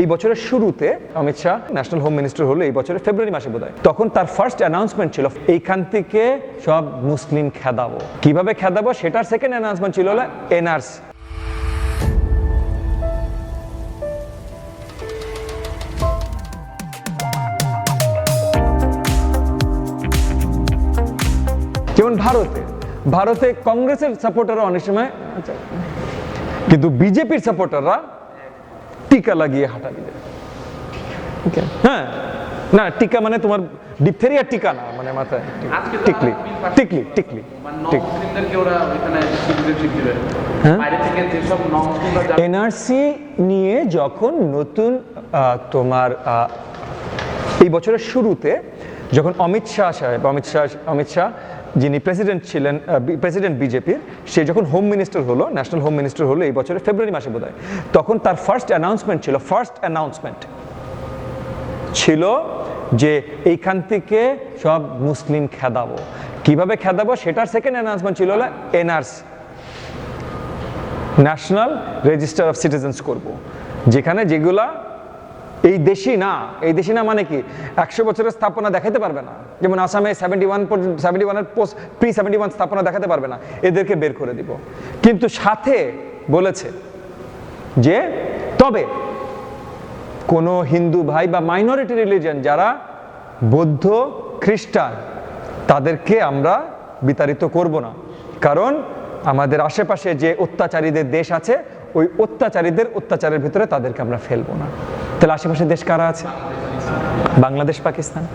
এই বছরের শুরুতে Amit Shah national home minister হলো এই বছরের ফেব্রুয়ারি মাসে বোধহয়। তখন তার ফার্স্ট অ্যানাউন্সমেন্ট ছিল, এইখান থেকে সব মুসলিম খেদাবো। কীভাবে খেদাবো? সেটার সেকেন্ড অ্যানাউন্সমেন্ট ছিল হলো যেমন ভারতে ভারতে কংগ্রেসের সাপোর্টাররা অনেক সময়, কিন্তু বিজেপির সাপোর্টাররা টিকা লাগিয়ে হাঁটা দিবে হ্যাঁ না টিকা মানে তোমার ডিপথেরিয়া টিকা না মানে মাথায় টিকলি টিকলি টিকলি মানে টিক নমুসলিমদেরকে ওরা ওইখানে সিটিজেনশিপ দিবে। হ্যাঁ? এনআরসি নিয়ে যখন নতুন আহ, তোমার আহ, এই বছরের শুরুতে যখন অমিত শাহ সাহেব অমিত শাহ অমিত শাহ যিনি প্রেসিডেন্ট ছিলেন প্রেসিডেন্ট বিজেপির, সে যখন হোম মিনিস্টার হলো ন্যাশনাল হোম মিনিস্টার হলো এই বছরের ফেব্রুয়ারি মাসে বোধহয়, তখন তার ফার্স্ট অ্যানাউন্সমেন্ট ছিল ফার্স্ট অ্যানাউন্সমেন্ট ছিল যে এইখান থেকে সব মুসলিম খেদাবো। কীভাবে খেদাবো? সেটার সেকেন্ড অ্যানাউন্সমেন্ট ছিল হলো NRC national register of citizens করব। যেখানে যেগুলা এই দেশি না, এই দেশি না মানে কি? একশো বছরের স্থাপনা দেখাতে পারবে না। যেমন আসামে সেভেন্টি ওয়ান সেভেন্টি ওয়ানের পোস্ট প্রি সেভেন্টি ওয়ান স্থাপনা দেখাতে পারবে না। এদেরকে বের করে দিব। কিন্তু সাথে বলেছে যে, তবে কোনো হিন্দু ভাই বা মাইনরিটি রিলিজন যারা বৌদ্ধ খ্রিস্টান, তাদেরকে আমরা বিতাড়িত করব না। কারণ আমাদের আশেপাশে যে অত্যাচারীদের দেশ আছে, ওই অত্যাচারীদের অত্যাচারের ভিতরে তাদেরকে আমরা ফেলব না। তাহলে আশেপাশে দেশ কারা আছে? বাংলাদেশ, পাকিস্তান?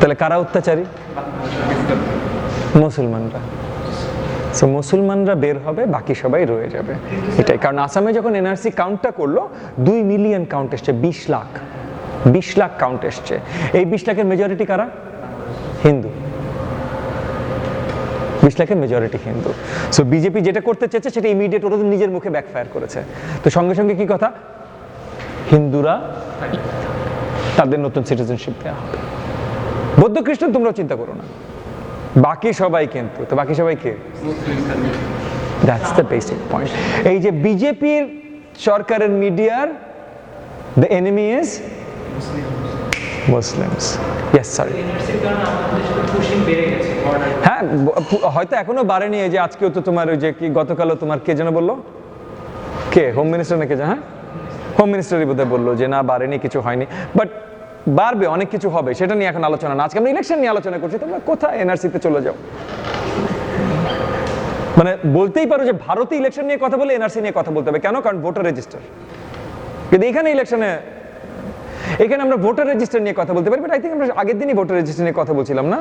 তাহলে কারা অত্যাচারী? মুসলমানরা। মুসলমানরা বের হবে, বাকি সবাই রয়ে যাবে। এটাই। কারণ আসামে যখন এনআরসি কাউন্টটা করল, দুই মিলিয়ন কাউন্ট এসছে, বিশ লাখ। বিশ লাখ কাউন্ট এসছে। এই বিশ লাখের মেজরিটি কারা? হিন্দু। বিশ লাখের মেজরিটি হিন্দু। সো বিজেপি যেটা করতে চেয়েছে, সেটা ইমিডিয়েট ওরা নিজের মুখে ব্যাকফায়ার করেছে। তো সঙ্গে সঙ্গে কি কথা? হিন্দুরা তাদের নতুন সিটিজেনশিপ দেওয়া হবে। বৌদ্ধ খ্রিস্টান তোমরাও চিন্তা করো না। বাকি সবাই কিন্তু, তো বাকি সবাই কে? দ্যাটস দ্য বেসিক পয়েন্ট এই যে বিজেপির সরকারের মিডিয়ার the enemy is Muslims yes border হ্যাঁ হয়তো এখনও বাড়েনি যে আজকেও তো তোমার ওই যে কি, গতকালও তোমার কে যেন বলল? কে? হোম মিনিস্টার না কে যেন হ্যাঁ? হোম মিনিস্টারই বোধহয় বলল যে, না, বাড়েনি, কিছু হয়নি। বাট বাড়বে, অনেক কিছু হবে, সেটা নিয়ে এখন আলোচনা না। আজকে আমরা ইলেকশন নিয়ে আলোচনা করছি, তোমরা কোথায় এনআরসিতে চলে যাও? মানে বলতেই পারো যে, ভারতে ইলেকশন নিয়ে কথা বলে এনআরসি নিয়ে কথা বলতে হবে। কেন? কারণ ভোটার রেজিস্টার কিন্তু এখানে ইলেকশনে এখানে আমরা ভোটার রেজিস্টার নিয়ে কথা বলতে পারি বাট আই থিঙ্ক আমরা আগের দিনই ভোটার রেজিস্টার নিয়ে কথা বলছিলাম, না?